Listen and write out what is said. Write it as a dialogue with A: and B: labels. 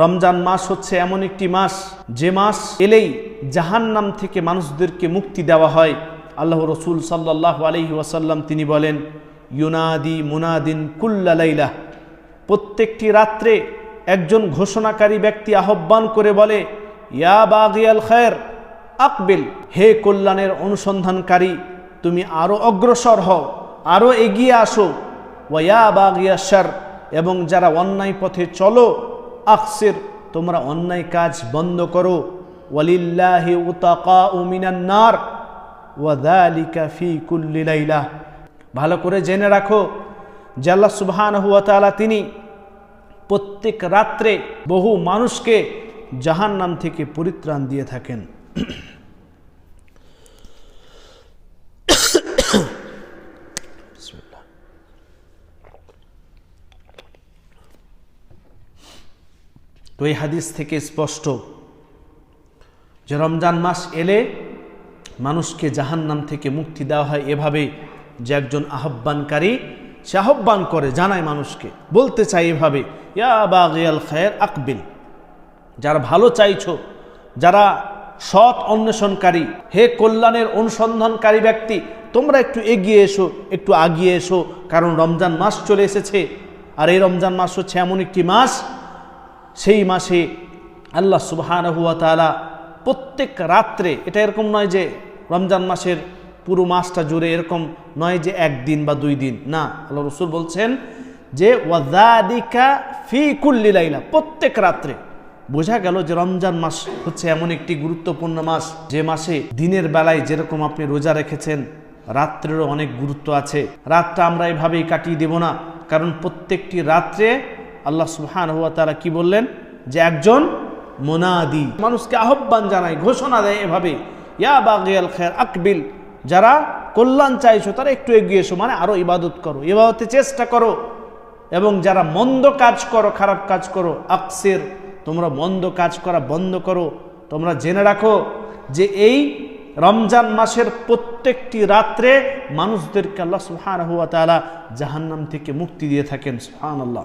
A: রমজান মাস হচ্ছে এমন একটি মাস, যে মাস এলেই জাহান্নাম থেকে মানুষদেরকে মুক্তি দেওয়া হয়। আল্লাহ রসুল সাল্লাহ আলহি ওয়াসাল্লাম তিনি বলেন, ইউনাদি মুনাদিন কুল্লা লাইলা। প্রত্যেকটি রাত্রে একজন ঘোষণাকারী ব্যক্তি আহ্বান করে বলে, ইয়া বাগিয়াল খায়ের, আকবিল, হে কল্যাণের অনুসন্ধানকারী, তুমি আরও অগ্রসর হও আরও এগিয়ে আসো। ওয়া বাগিয়া শার, এবং যারা অন্যায় পথে চলো আকসির তোমরা অন্যায় কাজ বন্ধ করো। ওয়ালিল্লাহি উতাকা মিনান্নার ওয়াদালিকা ফি কুল্লি লাইলা। ভালো করে জেনে রাখো যে আল্লাহ হুয়াতালা ওয়া তাআলা তিনি প্রত্যেক রাত্রে বহু মানুষকে জাহান্নাম থেকে পরিত্রাণ দিয়ে থাকেন। তো এই হাদিস থেকে স্পষ্ট যে রমজান মাস এলে মানুষকে জাহান্নাম থেকে মুক্তি দেওয়া হয় এভাবে যে একজন আহ্বানকারী সে আহ্বান করে, জানায় মানুষকে, বলতে চাই এভাবে, ইয়া বাগিয়াল খায়ের আকবিল, যারা ভালো চাইছ, যারা সৎ অন্বেষণকারী, হে কল্যাণের অনুসন্ধানকারী ব্যক্তি, তোমরা একটু এগিয়ে এসো, একটু আগিয়ে এসো, কারণ রমজান মাস চলে এসেছে, আর এই রমজান মাস হচ্ছে এমন একটি মাস সেই মাসে আল্লাহ সুবহান হুয়া তালা প্রত্যেক রাত্রে, এটা এরকম নয় যে রমজান মাসের পুরো মাসটা জুড়ে এরকম নয় যে একদিন বা দুই দিন। না, আল্লাহ রসুল বলছেন যে ওয়াদাদিকা ফি কুল্লি লাইলা প্রত্যেক রাত্রে। বোঝা গেল যে রমজান মাস হচ্ছে এমন একটি গুরুত্বপূর্ণ মাস। যে মাসে দিনের বেলায় যেরকম আপনি রোজা রেখেছেন, রাত্রেরও অনেক গুরুত্ব আছে। রাতটা আমরা এভাবেই কাটিয়ে দেব না, কারণ প্রত্যেকটি রাত্রে আল্লাহ সুবহান হুয়া তারা কি বললেন? যে একজন মোনাদি, মানুষকে আহ্বান জানায়, ঘোষণা দেয় এভাবে, ইয়া বাগিয়াল খের আকবিল, যারা কল্যাণ চাইছো, তারা একটু এগিয়ে এসো মানে আরও ইবাদত করো, ইবাদতে চেষ্টা করো, এবং যারা মন্দ কাজ করো, খারাপ কাজ করো, আকসের, তোমরা মন্দ কাজ করা বন্ধ করো, তোমরা জেনে রাখো যে এই রমজান মাসের প্রত্যেকটি রাত্রে মানুষদেরকে আল্লাহ সুহান হুয়া তালা জাহান্নাম থেকে মুক্তি দিয়ে থাকেন সুহান আল্লাহ